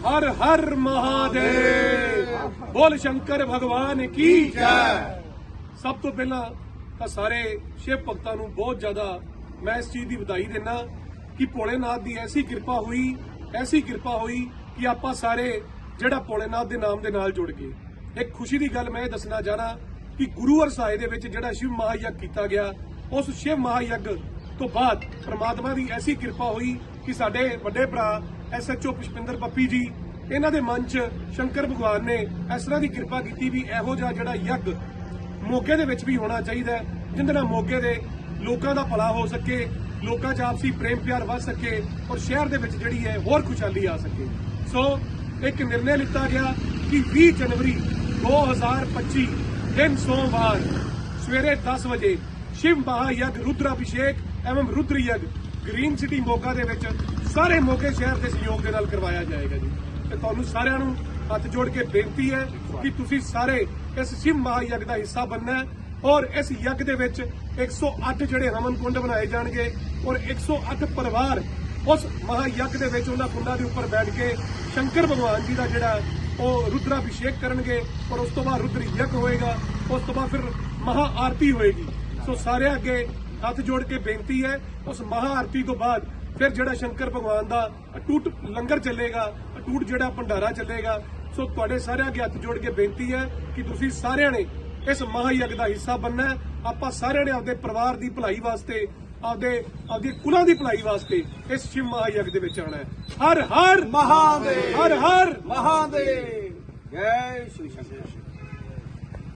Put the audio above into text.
ਹਰ ਹਰ ਮਹਾਦੇਵ। ਬੋਲ ਸ਼ੰਕਰ ਭਗਵਾਨ ਕੀ ਜੈ। ਸਭ ਤੋਂ ਪਹਿਲਾਂ ਤਾਂ ਸਾਰੇ ਸ਼ਿਵ ਭਗਤਾਂ ਨੂੰ ਬਹੁਤ ਜ਼ਿਆਦਾ ਮੈਂ ਇਸ ਚੀਜ਼ ਦੀ ਵਧਾਈ ਦਿੰਦਾ ਕਿ ਭੋਲੇਨਾਥ ਦੀ ਐਸੀ ਕਿਰਪਾ ਹੋਈ, ਐਸੀ ਕਿਰਪਾ ਹੋਈ ਕਿ ਆਪਾਂ ਸਾਰੇ ਜਿਹੜਾ ਭੋਲੇਨਾਥ ਦੇ ਨਾਮ ਦੇ ਨਾਲ ਜੁੜ ਗਏ। ਇੱਕ ਖੁਸ਼ੀ ਦੀ ਗੱਲ ਮੈਂ ਇਹ ਦੱਸਣਾ ਚਾਹਣਾ ਕਿ ਗੁਰੂ ਅਰਸਾਏ ਦੇ ਵਿੱਚ ਜਿਹੜਾ ਸ਼ਿਵ ਮਹਾਯਗ ਕੀਤਾ ਗਿਆ, ਉਸ ਸ਼ਿਵ ਮਹਾਯਗ ਤੋਂ ਬਾਅਦ ਪ੍ਰਮਾਤਮਾ ਦੀ ਐਸੀ ਕਿਰਪਾ ਹੋਈ ਕਿ ਸਾਡੇ ਵੱਡੇ ਭਰਾ ਐਸਐਚਓ ਪੁਸ਼ਪਿੰਦਰ ਪੱਪੀ ਜੀ, ਇਹਨਾਂ ਦੇ ਮਨ 'ਚ ਸ਼ੰਕਰ ਭਗਵਾਨ ਨੇ ਇਸ ਤਰ੍ਹਾਂ ਦੀ ਕਿਰਪਾ ਕੀਤੀ ਵੀ ਇਹੋ ਜਿਹਾ ਜਿਹੜਾ ਯੱਗ ਮੋਗੇ ਦੇ ਵਿੱਚ ਵੀ ਹੋਣਾ ਚਾਹੀਦਾ ਹੈ, ਜਿੰਦੇ ਨਾਲ ਮੋਗੇ ਦੇ ਲੋਕਾਂ ਦਾ ਭਲਾ ਹੋ ਸਕੇ, ਲੋਕਾਂ 'ਚ ਆਪਸੀ ਪ੍ਰੇਮ ਪਿਆਰ ਵੱਧ ਸਕੇ ਔਰ ਸ਼ਹਿਰ ਦੇ ਵਿੱਚ ਜਿਹੜੀ ਹੈ ਹੋਰ ਖੁਸ਼ਹਾਲੀ ਆ ਸਕੇ। ਸੋ, ਇੱਕ ਨਿਰਣੇ ਲਿੱਤਾ ਗਿਆ ਕਿ 20 ਜਨਵਰੀ 2025 ਦਿਨ ਸੋਮਵਾਰ ਸਵੇਰੇ 10 ਵਜੇ ਸ਼ਿਵ ਮਹਾਯਗ ਰੁਦਰਾਭਿਸ਼ੇਕ ਐਵਮ ਰੁਦਰ ਯਗ ਗ੍ਰੀਨ ਸਿਟੀ ਮੋਗਾ ਦੇ ਵਿੱਚ ਸਾਰੇ ਮੌਕੇ ਸ਼ਹਿਰ ਦੇ ਸਹਿਯੋਗ ਦੇ ਨਾਲ ਕਰਵਾਇਆ ਜਾਏਗਾ ਜੀ। ਤੇ ਤੁਹਾਨੂੰ ਸਾਰਿਆਂ ਨੂੰ ਹੱਥ ਜੋੜ ਕੇ ਬੇਨਤੀ ਹੈ ਕਿ ਤੁਸੀਂ ਸਾਰੇ ਇਸ ਸ਼ਿਵ ਮਹਾਯਗ ਦਾ ਹਿੱਸਾ ਬਣਨਾ ਹੈ ਔਰ ਇਸ ਯੱਗ ਦੇ ਵਿੱਚ 108 ਜਿਹੜੇ ਹਵਨ ਕੁੰਡ ਬਣਾਏ ਜਾਣਗੇ ਔਰ 108 ਪਰਿਵਾਰ ਉਸ ਮਹਾਯੱਗ ਦੇ ਵਿੱਚ ਉਹਨਾਂ ਕੁੰਡਾਂ ਦੇ ਉੱਪਰ ਬੈਠ ਕੇ ਸ਼ੰਕਰ ਭਗਵਾਨ ਜੀ ਦਾ ਜਿਹੜਾ ਉਹ ਰੁਦਰ ਅਭਿਸ਼ੇਕ ਕਰਨਗੇ ਔਰ ਉਸ ਤੋਂ ਬਾਅਦ ਰੁਦਰ ਯੱਗ ਹੋਏਗਾ, ਉਸ ਤੋਂ ਬਾਅਦ ਫਿਰ ਮਹਾ ਆਰਤੀ ਹੋਏਗੀ। ਸੋ ਸਾਰਿਆਂ ਅੱਗੇ ਹੱਥ ਜੋੜ ਕੇ ਬੇਨਤੀ ਹੈ, ਉਸ ਮਹਾ ਆਰਤੀ ਤੋਂ ਬਾਅਦ ਫਿਰ ਜਿਹੜਾ ਸ਼ੰਕਰ ਭਗਵਾਨ ਦਾ ਅਟੂਟ ਲੰਗਰ ਚੱਲੇਗਾ ਅਟੂਟ ਜਿਹੜਾ ਭੰਡਾਰਾ ਚੱਲੇਗਾ ਸੋ ਤੁਹਾਡੇ ਸਾਰਿਆਂ ਅੱਗੇ ਹੱਥ ਜੋੜ ਕੇ ਬੇਨਤੀ ਹੈ ਕਿ ਤੁਸੀਂ ਸਾਰਿਆਂ ਨੇ ਇਸ ਮਹਾਯਗ ਦਾ ਹਿੱਸਾ ਬਣਨਾ ਹੈ। ਆਪਾਂ ਸਾਰਿਆਂ ਨੇ ਆਪਦੇ ਪਰਿਵਾਰ ਦੀ ਭਲਾਈ ਵਾਸਤੇ ਆਪਦੇ ਆਪਦੀ ਕੁਲਾਂ ਦੀ ਭਲਾਈ ਵਾਸਤੇ ਇਸ ਸ਼ਿਵ ਮਹਾਯਗ ਦੇ ਵਿੱਚ ਆਣਾ ਹੈ। ਹਰ ਹਰ ਮਹਾਦੇਵ। ਹਰ ਹਰ। ਮਹਾਦੇਵ। ਜੈ